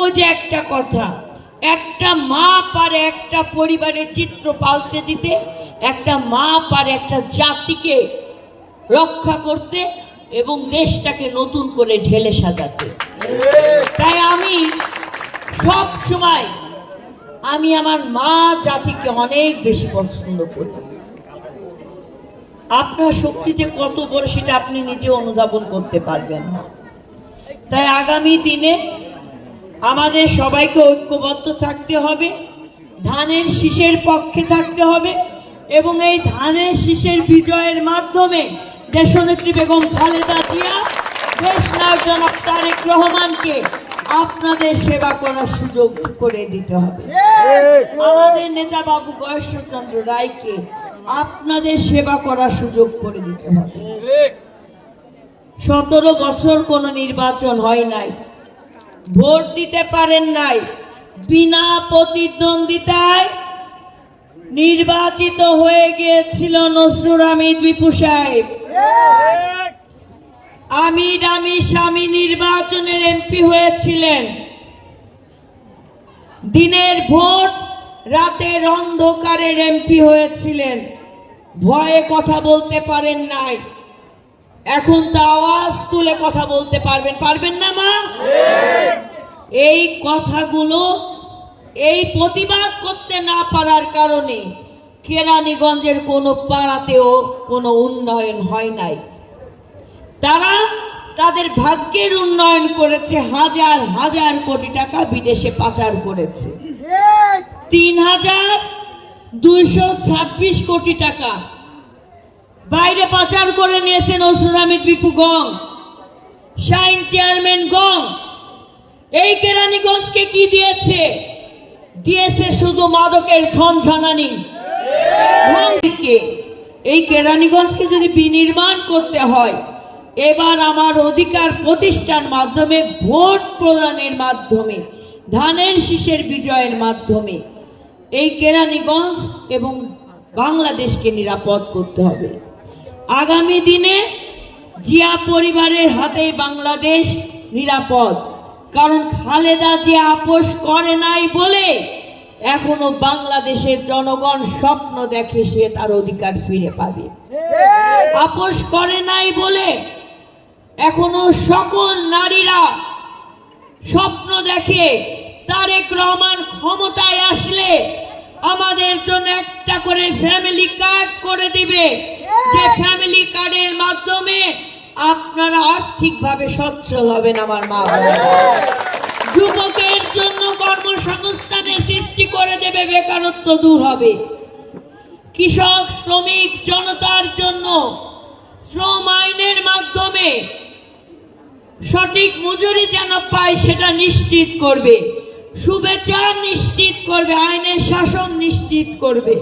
ওই যে একটা কথা, একটা মা পারে একটা পরিবারের চিত্র পাল্টে দিতে, একটা মা পারে একটা জাতিকে রক্ষা করতে এবং দেশটাকে নতুন করে ঢেলে সাজাতে। তাই আমি সব সময় আমি আমার মা জাতিকে অনেক বেশি পছন্দ করি। আপনার শক্তিতে কত বড় সেটা আপনি নিজে অনুধাবন করতে পারবেন না। তাই আগামী দিনে আমাদের সবাইকে ঐক্যবদ্ধ থাকতে হবে, ধানের শীষের পক্ষে থাকতে হবে এবং এই ধানের শীষের বিজয়ের মাধ্যমে দেশনেত্রী বেগম খালেদা জিয়া, দেশ নায়ক জনাব তারেক রহমানকে আপনাদের সেবা করার সুযোগ করে দিতে হবে। আমাদের নেতা বাবু গয়েশ্বরচন্দ্র রায়কে আপনাদের সেবা করার সুযোগ করে দিতে হবে। সতেরো বছর কোনো নির্বাচন হয় নাই। ভোট দিতে পারেন নাই। বিনা প্রতিদ্বন্দ্বিতায় নির্বাচিত হয়ে গিয়েছিল নসরুল আমিদ বিপু সাহেব। আমির আমি স্বামী নির্বাচনের এমপি হয়েছিলেন। দিনের ভোট, রাতের অন্ধকারের এমপি হয়েছিলেন। ভয়ে কথা বলতে পারেন নাই। এখন তো আওয়াজ তুলে কথা বলতে পারবেন পারবেন না মা? এই কথাগুলো, এই প্রতিবাদ করতে না পারার কারণে কেরানীগঞ্জের কোনো পাড়াতেও কোনো উন্নয়ন হয় নাই। তারা তাদের ভাগ্যের উন্নয়ন করেছে, হাজার হাজার কোটি টাকা বিদেশে পাচার করেছে। তিন হাজার দুইশো ছাব্বিশ কোটি টাকা বাইরে পাচার করে নিয়েছেন আহমেদ বিপু গং, শাইন চেয়ারম্যান গং। এই কেরানীগঞ্জকে কি দিয়েছে? দিয়েছে শুধু মাদকের ঝনঝনানি এই কেরানীগঞ্জকে যদি বিনির্মাণ করতে হয়, এবার আমার অধিকার প্রতিষ্ঠান মাধ্যমে, ভোট প্রদানের মাধ্যমে, ধানের শীষের বিজয়ের মাধ্যমে, এই কেরানীগঞ্জ এবং বাংলাদেশকে নিরাপদ করতে হবে। আগামী দিনে জিয়া পরিবারের হাতেই বাংলাদেশ নিরাপদ। কারণ খালেদা জিয়া আপোষ করে নাই বলে এখনও বাংলাদেশের জনগণ স্বপ্ন দেখে সে তার অধিকার ফিরে পাবে। আপোষ করে নাই বলে এখনও সকল নারীরা স্বপ্ন দেখে তারেক রহমান ক্ষমতায় আসলে আমাদের জন্য একটা করে ফ্যামিলি কার্ড করে দিবে। যে ফ্যামিলি কার্ডের মাধ্যমে আপনারা আর্থিকভাবে সচ্ছল হবেন আমার মা। যুবকের জন্য কর্মসংস্থানের সৃষ্টি করে দেবে বেকারত্ব দূর হবে। কৃষক শ্রমিক জনতার জন্য শ্রম আইনের মাধ্যমে সঠিক মজুরি যেন পায় সেটা নিশ্চিত করবে। শুভেচ্ছা নিশ্চিত করবে আইনের শাসন নিশ্চিত করবে।